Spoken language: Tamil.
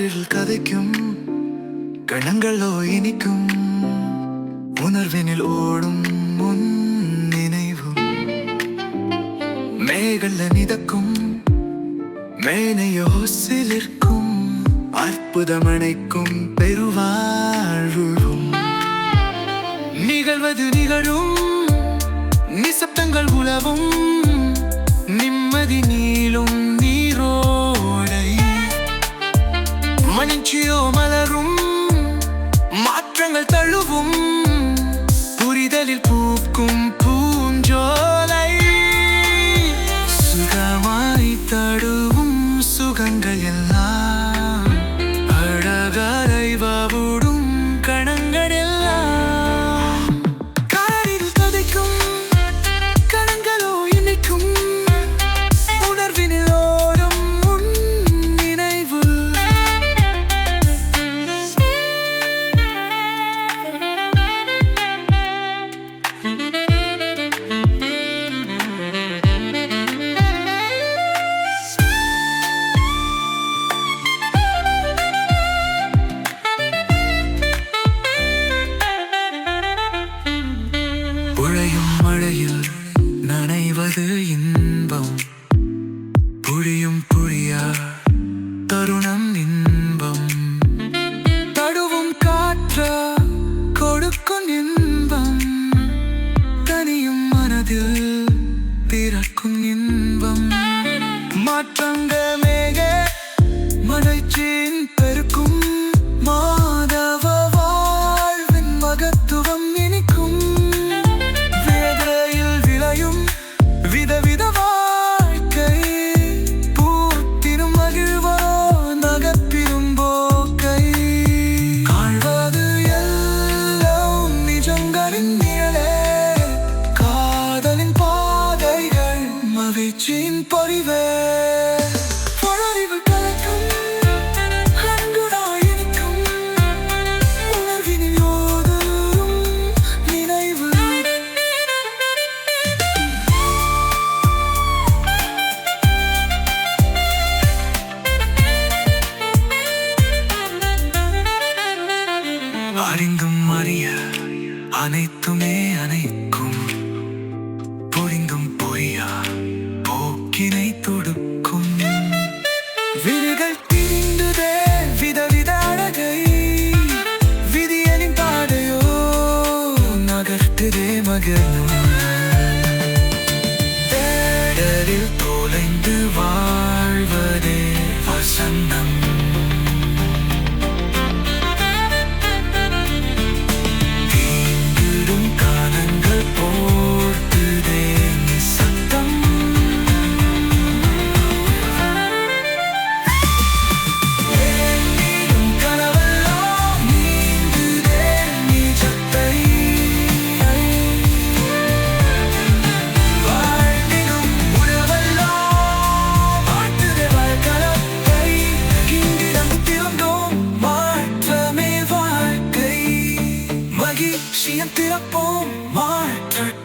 களரில் கதைக்கும் கணங்களோ இனிக்கும் உணர்வினில் ஓடும் முன் நினைவும் மேகல்ல மிதக்கும் மேனையோ சிலிர்க்கும் அற்புதமணைக்கும் பெருவாழ்வும். நிகழ்வது நிகழும் நிசப்தங்கள் உலவும் நிம்மதி நீளும். மாற்றங்கள் புரிதலில் பூக்கும் பூஞ்சோலை. சுகமாய் தடுவும் சுகங்கள் எல்லாம் உழையும் மழையில் நனைவது இன்பம். மகிழ்ச்சியின் பொறிவே பொழறிவு கலக்கும் உணர்வினில் ஓதும் நினைவு அறிந்தும் அறிய அனைத்துமே அனைக்கும் விழிகள் திரிந்துதே விதவித அழகை விதியலின் பாதையோ நகர்த்துதே மகனும் தேடலில் தொலைந்து வாழ்வதே வசந்தம். Oh